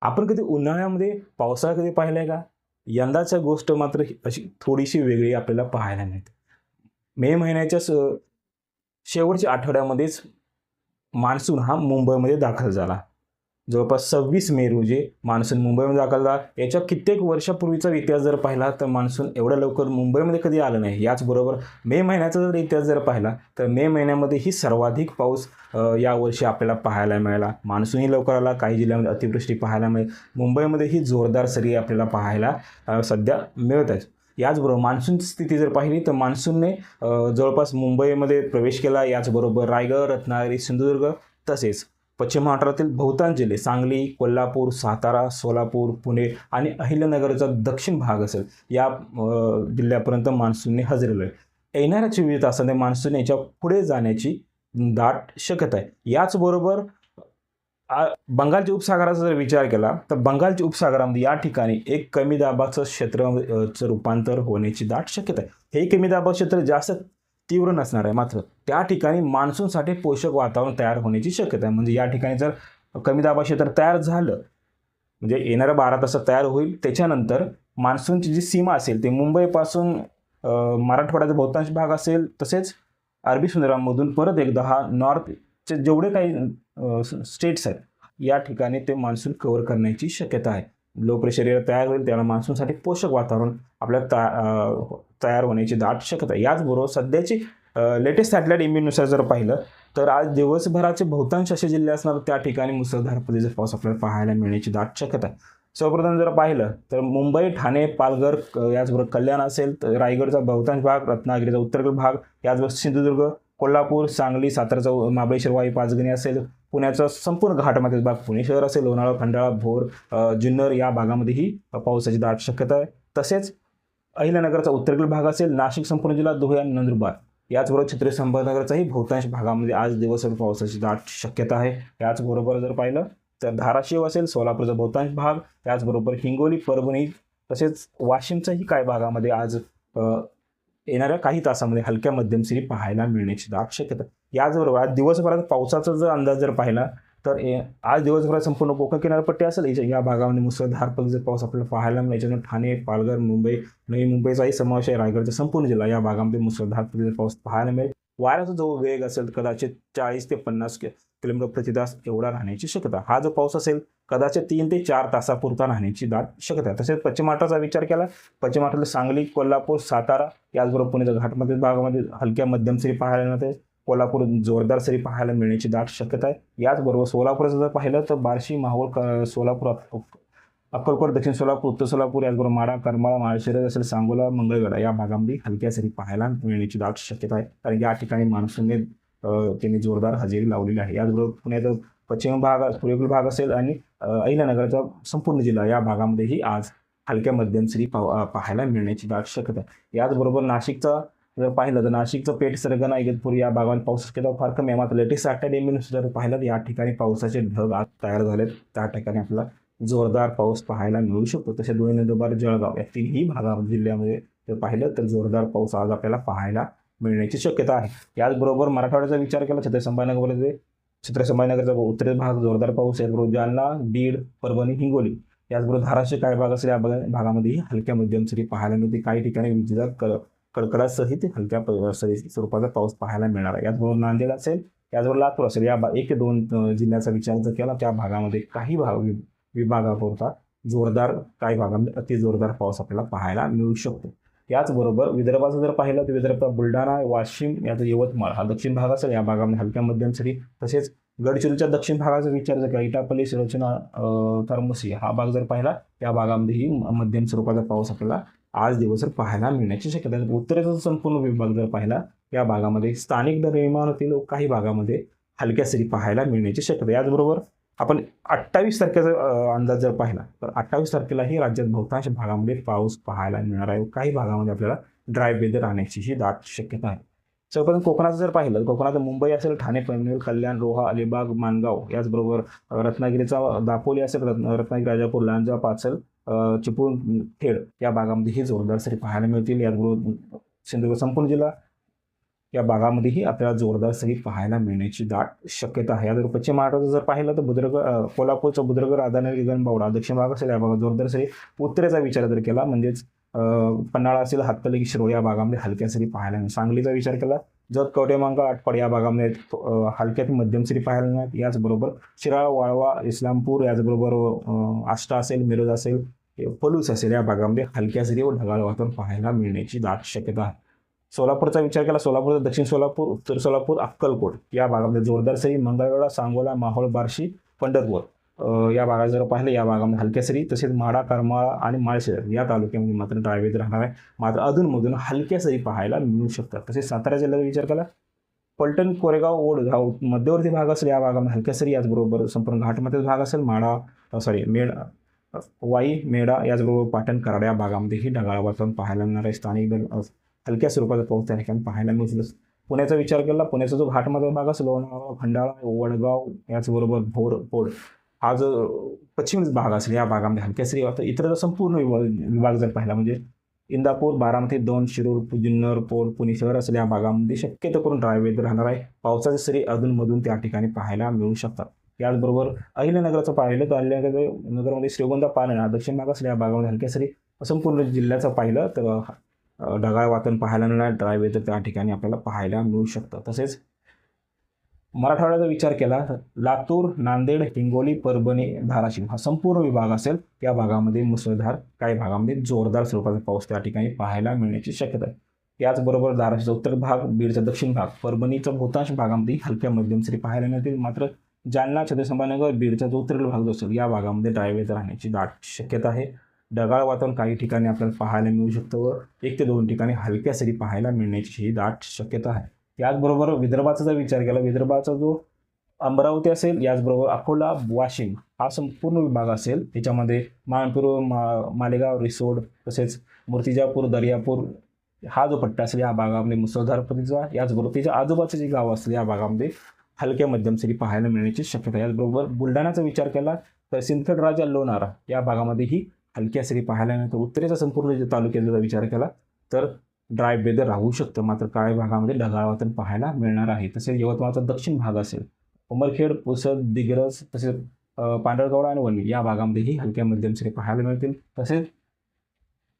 आपण कधी उन्हाळ्यामध्ये पावसाळा कधी पाहिलाय का? यंदाच्या गोष्ट मात्र अशी थोडीशी वेगळी आपल्याला पाहायला मिळते. मे महिन्याच्या स शेवटच्या आठवड्यामध्येच मान्सून हा मुंबईमध्ये दाखल झाला. जवळपास सव्वीस मे रोजी मान्सून मुंबईमध्ये दाखल झाला. याच्या कित्येक वर्षापूर्वीचा इतिहास जर पाहिला तर मान्सून एवढ्या लवकर मुंबईमध्ये कधी आलं नाही. याचबरोबर मे महिन्याचा जर इतिहास जर पाहिला तर मे महिन्यामध्ये ही सर्वाधिक पाऊस यावर्षी आपल्याला पाहायला मिळाला. मान्सूनही लवकर आला काही जिल्ह्यामध्ये अतिवृष्टी पाहायला मिळेल. मुंबईमध्ये ही जोरदार सरी आपल्याला पाहायला सध्या मिळत आहे याचबरोबर मान्सूनची स्थिती जर पाहिली तर मान्सूनने जवळपास मुंबईमध्ये प्रवेश केला. याचबरोबर रायगड रत्नागिरी सिंधुदुर्ग तसेच. पश्चिम महाराष्ट्रातील बहुतांश जिल्हे सांगली कोल्हापूर सातारा सोलापूर पुणे आणि अहिल्यानगरचा दक्षिण भाग असेल या जिल्ह्यापर्यंत मान्सूनने हजेरी आहे. येणाऱ्या चोवीस तासाने मान्सून याच्यापुढे जाण्याची दाट शक्यता आहे. याचबरोबर बंगालच्या उपसागराचा जर विचार केला तर बंगालच्या उपसागरामध्ये या ठिकाणी एक कमी दाबाचं क्षेत्र रूपांतर होण्याची दाट शक्यता आहे. हे कमी दाबाचं क्षेत्र जास्त तीव्र नसणार आहे. मात्र त्या ठिकाणी मान्सूनसाठी पोषक वातावरण तयार होण्याची शक्यता आहे. म्हणजे या ठिकाणी जर कमी दाबा क्षेत्र तयार झालं म्हणजे येणाऱ्या बारा तासात तयार होईल. त्याच्यानंतर मान्सूनची जी सीमा असेल ते मुंबईपासून मराठवाड्याचा बहुतांश भाग असेल तसेच अरबी समुद्रामधून परत एकदा हा नॉर्थचे जेवढे काही स्टेट्स आहेत या ठिकाणी ते मान्सून कव्हर करण्याची शक्यता आहे. लो प्रेशर एरिया तयार होईल त्याला मान्सूनसाठी पोषक वातावरण आपल्याला ता तयार होण्याची दाट शक्यता आहे. याचबरोबर सध्याची लेटेस्ट सॅटेलाईट इमेजनुसार जर पाहिलं तर आज दिवसभराचे बहुतांश असे जिल्हे असणार त्या ठिकाणी मुसळधार पद्धतीचा पाऊस आपल्याला पाहायला मिळण्याची दाट शक्यता आहे. सर्वप्रथम जर पाहिलं तर मुंबई ठाणे पालघर याचबरोबर कल्याण असेल तर रायगडचा बहुतांश भाग रत्नागिरीचा उत्तर भाग याचबरोबर सिंधुदुर्ग कोल्हापूर सांगली साताराचा महाबळेश्वर वाई पाचगणी असेल पुण्याचा संपूर्ण घाटामधील भाग पुणे शहर असेल लोणावळा खंडाळा भोर जुन्नर या भागामध्येही पावसाची दाट शक्यता आहे. तसेच अहिल्यानगरचा उत्तरेकडील भाग असेल नाशिक संपूर्ण जिल्हा धुळे आणि नंदुरबार. याचबरोबर छत्रपती संभाजीनगरचाही बहुतांश भागामध्ये आज दिवसभर पावसाची दाट शक्यता आहे. याचबरोबर जर पाहिलं तर धाराशिव असेल सोलापूरचा बहुतांश भाग त्याचबरोबर हिंगोली परभणी तसेच वाशिमचाही काही भागामध्ये आज येणाऱ्या काही तासामध्ये हलक्या मध्यम सरी पाहायला मिळण्याची दाट शक्यता. याचबरोबर आज दिवसभरात पावसाचा जर अंदाज जर पाहिला तर ए- आज दिवसभरात संपूर्ण कोकण किनारपट्टी असेल या भागामध्ये मुसळधार पद्धतीचा पाऊस आपल्याला पाहायला मिळेल याच्यातून ठाणे पालघर मुंबई नवी मुंबईचाही समावेश आहे रायगडचा संपूर्ण जिल्हा या भागामध्ये मुसळधार पद्धतीचा पाऊस पाहायला मिळेल. वाऱ्याचा जो वेग असेल कदाचित चाळीस ते पन्नास किलोमीटर प्रतितास एवढा राहण्याची शक्यता. हा जो पाऊस असेल कदाचित तीन ते चार तासापुरता राहण्याची दाट शक्यता आहे. तसेच पश्चिम महाराष्ट्राचा विचार केला पश्चिम महाराष्ट्रातील सांगली कोल्हापूर सातारा याचबरोबर पुण्याच्या घाटमधील भागामध्ये हलक्या मध्यम सरी पाहायला मिळते. कोल्हापूर जोरदार सरी पाहायला मिळण्याची दाट शक्यता आहे. याचबरोबर सोलापूरचं जर पाहिलं तर बार्शी माहूर क- सोलापूर अक्कलकोट दक्षिण सोलापूर उत्तर सोलापूर याचबरोबर माडा करमाळा माळशिरस असेल सांगोला मंगळवेढा या भागामध्ये हलक्या सरी पाहायला मिळण्याची दाट शक्यता आहे. कारण या ठिकाणी मान्सूनने त्यांनी जोरदार हजेरी लावलेली आहे. याचबरोबर पुण्याचा पश्चिम भाग पूर्वेकडील भाग असेल आणि अहिल्यानगरचा संपूर्ण जिल्हा या भागामध्येही आज हलक्या मध्यम सरी पाव पाहायला मिळण्याची दाट शक्यता आहे. याचबरोबर नाशिकचा जर पाहिलं तर नाशिकचं पेठ सरगणा इगतपूर या भागात पाऊस शक्यता फार कमी आहे. मात्र लेटेस्ट अकॅडमीनुसार जर पाहिलं तर या ठिकाणी पावसाचे ढग आज तयार झालेत. त्या ठिकाणी आपल्याला जोरदार पाऊस पाहायला मिळू शकतो. तसे धुळे नंदुरबार जळगाव या तिन्ही भागा जिल्ह्यामध्ये जर पाहिलं तर जोरदार पाऊस आज आपल्याला पाहायला मिळण्याची शक्यता आहे. याचबरोबर मराठवाड्याचा विचार केला छत्रपती संभाजीनगरमध्ये छत्रपती संभाजीनगरचा उत्तरेचा भाग जोरदार पाऊस याचबरोबर जालना बीड परभणी हिंगोली याचबरोबर धाराशिव काही भाग असेल या भागामध्येही हलक्या मध्यम सरी पाहायला मिळते काही ठिकाणी विजेचा क कडकडासहित हलक्या प- सरी स्वरूपाचा पाऊस पाहायला मिळणार आहे. याचबरोबर नांदेड असेल याचबरोबर लातूर असेल या भा- एक ते दोन जिल्ह्याचा विचार जर केला त्या भागामध्ये काही भाग विभागापुरता जोरदार काही भागामध्ये अति जोरदार पाऊस आपल्याला पाहायला मिळू शकतो याचबरोबर विदर्भाचं जर पाहिलं तर विदर्भात बुलढाणा वाशिम याचा यवतमाळ हा दक्षिण भाग असेल या भागामध्ये हलक्या मध्यम सरी तसेच गडचिरोलीच्या दक्षिण भागाचा विचार जर केला इटापल्ली सिरोचना थर्मसी हा भाग जर पाहिला त्या भागामध्येही मध्यम स्वरूपाचा पाऊस आपल्याला आज दिवसभर पाहायला मिळण्याची शक्यता आहे उत्तरेचा संपूर्ण विभाग जर पाहिला या भागामध्ये स्थानिक दर विमानातील काही भागामध्ये हलक्या सरी पाहायला मिळण्याची शक्यता आहे. याचबरोबर आपण अठ्ठावीस तारखेचा अंदाज जर पाहिला तर अठ्ठावीस तारखेलाही राज्यात बहुतांश भागामध्ये पाऊस पाहायला मिळणार आहे. काही भागामध्ये आपल्याला ड्राय वेदर राहण्याचीही दाट शक्यता आहे. सर्वप्रथम कोकणाचं जर पाहिलं तर कोकणात मुंबई असेल ठाणे पनवेल कल्याण रोहा अलिबाग माणगाव याचबरोबर रत्नागिरीचा दापोली असेल रत्न रत्नागिरी राजापूर लांजा पाचल चिपळूण खेड या भागामध्ये ही जोरदार सरी पाहायला मिळतील. याचबरोबर सिंधुदुर्ग संपूर्ण जिल्हा या भागामध्येही आपल्याला जोरदार सरी पाहायला मिळण्याची दाट शक्यता आहे. जर पश्चिम महाराष्ट्राचं जर पाहिलं तर भुद्रग कोल्हापूरचं बुद्रगड राधानगरी गणबावडा दक्षिण भाग असेल या भागात जोरदार सरी उत्तरेचा विचार जर केला म्हणजेच पन्हाळा असेल हातकली शिरोळ या भागामध्ये हलक्या सरी पाहायला मिळेल. सांगलीचा विचार केला जत कवटेमांग आटपाड या भागामध्ये हलक्यात हलक्या ते मध्यम सरी पाहायला मिळतात याचबरोबर शिराळा वाळवा इस्लामपूर याचबरोबर आष्टा असेल मिरज असेल पलूस असेल या भागामध्ये हलक्या सरी व ढगाळ वातावरण पाहायला मिळण्याची दाट शक्यता आहे. सोलापूरचा विचार केला सोलापूर दक्षिण सोलापूर उत्तर सोलापूर अक्कलकोट. या भागामध्ये जोरदार सरी मंगळवेढा सांगोला माहोळ बार्शी पंढरपूर. या भागात जर पाहिलं या भागामध्ये हलक्या सरी तसेच माडा करमाळा आणि माळशेर या तालुक्यामध्ये मात्र ड्रायवेज राहणार आहे. मात्र अधूनमधून हलक्या सरी पाहायला मिळू शकतात. तसेच सातारा जिल्ह्याचा विचार केला पलटण कोरेगाव ओढगाव मध्यवर्ती भाग असेल या भागामध्ये हलक्या सरी याचबरोबर संपूर्ण घाटमध्येच भाग असेल माडा सॉरी मेड वाई मेढा याचबरोबर पाटण कराड या भागामध्येही ढगाळ वातावरण पाहायला मिळणार आहे. स्थानिक दर हलक्या स्वरूपाचा पाऊस त्या ठिकाणी पाहायला मिळू पुण्याचा विचार केला पुण्याचा जो घाटमध्ये भाग असेल लोणावळा खंडाळा वडगाव याचबरोबर भोर पोड हा जो पश्चिम भाग असेल या भागामध्ये हलक्या स्त्री वाटतं इतर संपूर्ण विभाग विभाग जर पाहिला म्हणजे इंदापूर बारामती दोन शिरूर जुन्नर पोल पुणे शहर असेल या भागामध्ये शक्यतो करून ड्रायवेज राहणार आहे. पावसाचे सरी अधूनमधून त्या ठिकाणी पाहायला मिळू शकतात. याचबरोबर अहिल्यानगरचं पाहिलं तर अहिल्यानगर नगरमध्ये श्रीगोंदा पालना दक्षिण भाग असल्या या भागामध्ये हलक्या सरी संपूर्ण जिल्ह्याचं पाहिलं तर ढगाळ वातावरण पाहायला मिळणार ड्रायवे तर त्या ठिकाणी आपल्याला पाहायला मिळू शकतं. तसेच मराठवाड्याचा विचार केला तर लातूर नांदेड हिंगोली परभणी धाराशिव हा संपूर्ण विभाग असेल या भागामध्ये मुसळधार काही भागामध्ये जोरदार स्वरूपाचा पाऊस त्या ठिकाणी पाहायला मिळण्याची शक्यता आहे. याचबरोबर धाराशिवचा उत्तर भाग बीडचा दक्षिण भाग परभणीचा बहुतांश भागामध्ये हलक्या मध्यम सरी पाहायला मिळतील. मात्र जालना छत्रसंभानगर बीडचा जो उत्तरेल भाग जो असेल या भागामध्ये ड्रायवेज राहण्याची दाट शक्यता आहे. ढगाळ वातावरण काही ठिकाणी आपल्याला पाहायला मिळू शकतं व एक ते दोन ठिकाणी हलक्या सरी पाहायला मिळण्याची ही दाट शक्यता आहे. याचबरोबर विदर्भाचा जर विचार केला विदर्भाचा जो अमरावती असेल याचबरोबर अकोला वाशिम हा संपूर्ण विभाग असेल त्याच्यामध्ये मानपूर मा मालेगाव रिसोड तसेच मूर्तिजापूर दर्यापूर हा जो पट्टा असेल या भागामध्ये मुसळधार पद्धतीचा याचबरोबर त्याच्या आजूबाजूचे जे गाव असतील या भागामध्ये हलक्या मध्यम सरी पाहायला मिळण्याची शक्यता याचबरोबर बुलढाण्याचा विचार केला तर सिंदखेड राजा लोणारा या भागामध्येही हलक्यासाठी पाहायला मिळतं उत्तरेचा संपूर्ण जे तालुक्याचा जर विचार केला तर ड्राय वेदर राहू शकतं. मात्र काळ्या भागामध्ये ढगाळ वातावरण पाहायला मिळणार आहे. तसेच यवतमाळचा दक्षिण भाग असेल उमरखेड पुसद दिग्रस तसेच पांढरगवडा आणि वणी या भागामध्येही हलक्या मध्यम सरी पाहायला मिळतील. तसेच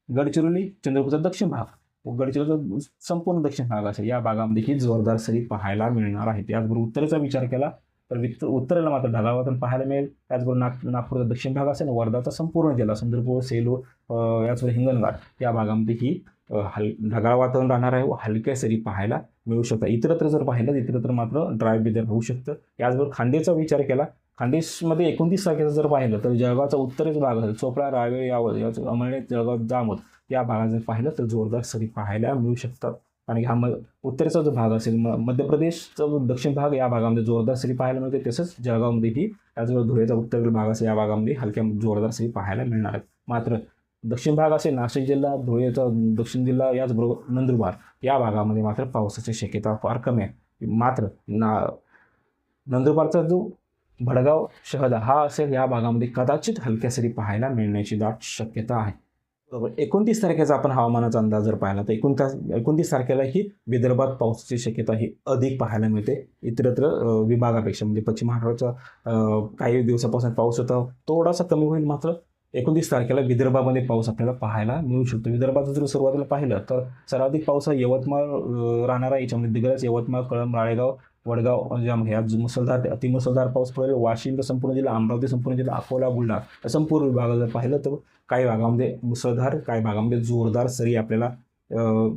गडचिरोली चंद्रपूरचा दक्षिण भाग व गडचिरोलीचा संपूर्ण दक्षिण भाग असेल या भागामध्येही जोरदार सरी पाहायला मिळणार आहे त्याचबरोबर उत्तरेचा विचार केला तर वित उत्तरेला मात्र ढगाळ वातावरण पाहायला मिळेल. त्याचबरोबर नाग नागपूरचा दक्षिण भाग असेल वर्धाचा संपूर्ण जिल्हा चंद्रपूर सेलू याचबरोबर हिंगणघाट या भागामध्ये ही हल ढगाळ वातावरण राहणार आहे व हलक्या सरी पाहायला मिळू शकतात. इतरत्र जर पाहिलं तर इतरत्र मात्र ड्राय वेदर होऊ शकतं. याचबरोबर खांदेचा विचार केला खानदेशमध्ये एकोणतीस तारखेचं जर पाहिलं तर जळगावचा उत्तरेच भाग असेल चोपडा रावेळ यावं याचं अमळनेर जळगाव जामोद या भागात जर पाहिलं तर जोरदार सरी पाहायला मिळू शकतात. आणि हा म उत्तरेचा जो भाग असेल म मध्य प्रदेशचा जो दक्षिण भाग या भागामध्ये जोरदार सरी पाहायला मिळते. तसंच जळगावमध्येही त्याचबरोबर धुळेचा उत्तरेकडील भाग असेल या भागामध्ये हलक्या जोरदार सरी पाहायला मिळणार आहेत. मात्र दक्षिण भाग असेल नाशिक जिल्हा धुळेचा दक्षिण जिल्हा याचबरोबर नंदुरबार या भागामध्ये मात्र पावसाची शक्यता फार कमी आहे. मात्र ना नंदुरबारचा जो भडगाव शहर हा असेल या भागामध्ये कदाचित हलक्या सरी पाहायला मिळण्याची दाट शक्यता आहे. बरोबर. एकोणतीस तारखेचा आपण हवामानाचा अंदाज जर पाहिला तर एकोणतीस एकोणतीस तारखेला ही विदर्भात पावसाची शक्यता ही अधिक पाहायला मिळते. इतरत्र विभागापेक्षा म्हणजे पश्चिम महाराष्ट्राचा काही दिवसापासून पाऊस होता थोडासा कमी होईल मात्र एकोणतीस तारखेला विदर्भामध्ये पाऊस आपल्याला पाहायला मिळू शकतो. विदर्भाचं जर सुरुवातीला पाहिलं तर सर्वाधिक पाऊस हा यवतमाळ राहणारा राहणार आहे याच्यामध्ये दिग्रस यवतमाळ कळम राळेगाव वडगाव म्हणजे जाम आज मुसळधार ते अतिमुसळधार पाऊस पडेल वाशिम संपूर्ण जिल्हा अमरावती संपूर्ण जिल्हा अकोला बुलढाणा या संपूर्ण विभागात जर पाहिलं तर काही भागामध्ये मुसळधार काही भागामध्ये जोरदार सरी आपल्याला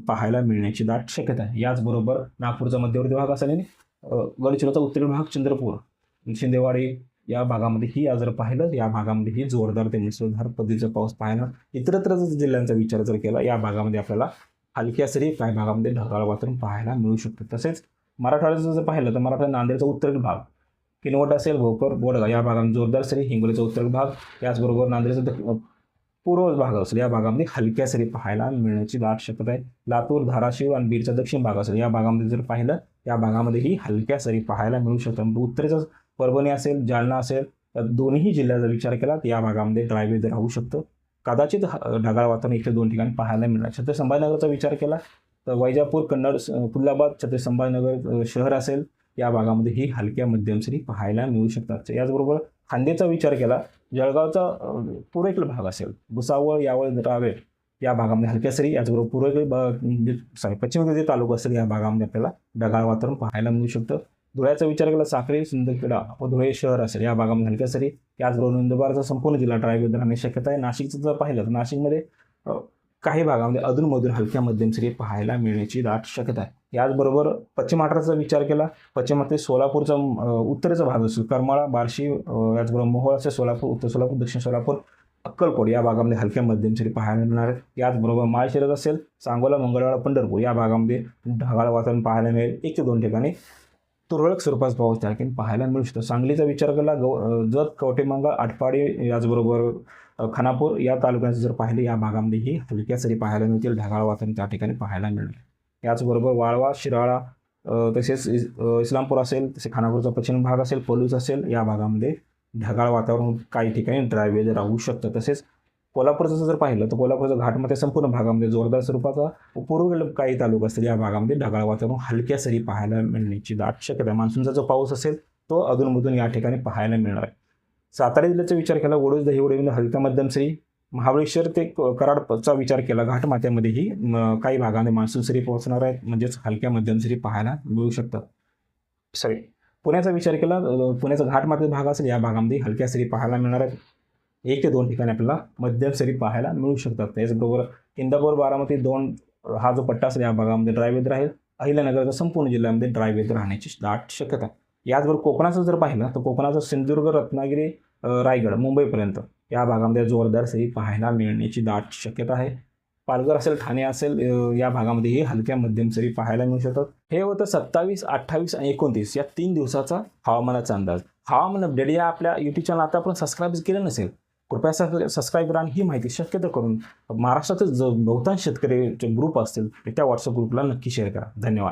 पाहायला मिळण्याची दाट शक्यता आहे. याचबरोबर नागपूरचा मध्यवर्ती भाग असल्याने गडचिरोचा अ, उत्तरी भाग चंद्रपूर शिंदेवाडी या भागामध्येही आज जर पाहिलं या भागामध्येही जोरदार ते मुसळधार पद्धतीचा पाऊस पाहायला इतरत्र जर जिल्ह्यांचा विचार जर केला या भागामध्ये आपल्याला हलक्या सरी काही भागामध्ये ढगाळ वातावरण पाहायला मिळू शकतं. तसेच मराठवाड्याचं जर पाहिलं तर मराठा नांदेडचा उत्तरेल भाग किनवट असेल भोकर बोडगा या भागामध्ये जोरदार सरी हिंगोलीचा उत्तर भाग याचबरोबर नांदेडचा पूर्व भाग असेल या भागामध्ये हलक्या सरी पाहायला मिळण्याची दाट शक्यता आहे. लातूर धाराशिव आणि बीडचा दक्षिण भाग असेल या भागामध्ये जर पाहिलं या भागामध्येही हलक्या सरी पाहायला मिळू शकतात. उत्तरेचं उत्तरेचा परभणी असेल जालना असेल तर दोन्ही जिल्ह्याचा विचार केला तर या भागामध्ये ड्रायवेज राहू शकतं. कदाचित ढगाळ वातावरण इथे दोन ठिकाणी पाहायला मिळणार. छत्र संभाजीनगरचा विचार केला तर वैजापूर कन्नड स- छत्रपती संभाजीनगर शहर असेल या भागामध्ये ही हलक्या मध्यम सरी पाहायला मिळू शकतात. याचबरोबर खांदेचा विचार केला जळगावचा अ, पूर्वेकडील भाग असेल भुसावळ यावळ रावेर या भागामध्ये हलक्या सरी याचबरोबर पूर्वेकडील भाग म्हणजे, सॉरी पश्चिम जे तालुका असेल या भागामध्ये आपल्याला ढगाळ वातावरण पाहायला मिळू शकतं. धुळ्याचा विचार केला साखळी सिंदखेडा व धुळे शहर असेल या भागामध्ये हलक्या सरी याचबरोबर नंदुरबारचा संपूर्ण जिल्हा ड्रायव्ह राहण्याची शक्यता आहे. नाशिकचं जर पाहिलं तर नाशिकमध्ये काही भागामध्ये अधूनमधून हलक्या मध्यम सरी पाहायला मिळण्याची दाट शक्यता आहे. याचबरोबर पश्चिम महाराष्ट्राचा विचार केला पश्चिमातले सोलापूरचा उत्तरेचा भाग असेल करमाळा बार्शी याचबरोबर मोहोळ असेल सोलापूर उत्तर सोलापूर दक्षिण सोलापूर अक्कलकोट या भागामध्ये हलक्या मध्यम सरी पाहायला मिळणार आहेत याचबरोबर माळशिरस असेल सांगोला मंगळवार पंढरपूर या भागामध्ये ढगाळ वातावरण पाहायला मिळेल. एक ते दोन ठिकाणी तुरळक स्वरूपात पाऊस त्या ठिकाणी पाहायला मिळू शकतो. सांगलीचा विचार केला गौ जत कवटेमंगा आटपाडी याचबरोबर खानापूर या तालुक्याचं जर पाहिलं या भागामध्ये ही हलक्या सरी पाहायला मिळतील ढगाळ वातावरण त्या ठिकाणी पाहायला मिळणार याचबरोबर वाळवा शिराळा तसेच इस- इस्लामपूर असेल तसे खानापूरचा पश्चिम भाग असेल पलूस असेल या भागामध्ये ढगाळ वातावरण काही ठिकाणी ड्राय वेदर राहू शकतं. तसेच कोल्हापूरचं जर पाहिलं तर कोल्हापूरच्या घाटमध्ये संपूर्ण भागामध्ये जोरदार स्वरूपाचा पूर्व काही तालुका असतील या भागामध्ये ढगाळ वातावरण हलक्या सरी पाहायला मिळण्याची दाट शक्यता आहे. मान्सूनचा जो पाऊस असेल तो अधूनमधून या ठिकाणी पाहायला मिळणार आहे. सातारा जिल्ह्याचा विचार केला वडूज दहिवडे हलक्या मध्यमसरी महाबळेश्वर ते कराडचा विचार केला. घाटमाथ्यामध्येही काही भागामध्ये मान्सून सरी पोहोचणार आहेत म्हणजेच हलक्या मध्यमसरी पाहायला मिळू शकतात. सॉरी पुण्याचा विचार केला पुण्याचा घाटमाथ्याचा भाग असेल या भागामध्ये हलक्या सरी पाहायला मिळणार आहेत. एक ते दोन ठिकाणी आपल्याला मध्यम सरी पाहायला मिळू शकतात. त्याचबरोबर इंदापूर बारामती दोन हा जो पट्टा असेल या भागामध्ये ड्रायवेद राहील. अहिल्यानगरचा संपूर्ण जिल्ह्यामध्ये ड्रायवेद राहण्याची दाट शक्यता आहे. याचबरोबर कोकणाचं जर पाहिलं तर कोकणाचं सिंधुदुर्ग रत्नागिरी रायगड मुंबईपर्यंत या भागामध्ये जोरदार सरी पाहायला मिळण्याची दाट शक्यता आहे. पालघर असेल ठाणे असेल या भागामध्येही हलक्या मध्यम सरी पाहायला मिळू शकतात. हे होतं सत्तावीस अठ्ठावीस आणि एकोणतीस या तीन दिवसाचा हवामानाचा अंदाज. हवामान अपडेट या आपल्या युट्यूब चॅनल आता आपण सबस्क्राईब केलं नसेल कृपया सबस्क्राईब करा आणि ही माहिती शक्यतो करून महाराष्ट्रातील जो बहुतांश शेतकरी ग्रुप असतील त्या व्हॉट्सअप ग्रुपला नक्की शेअर करा. धन्यवाद.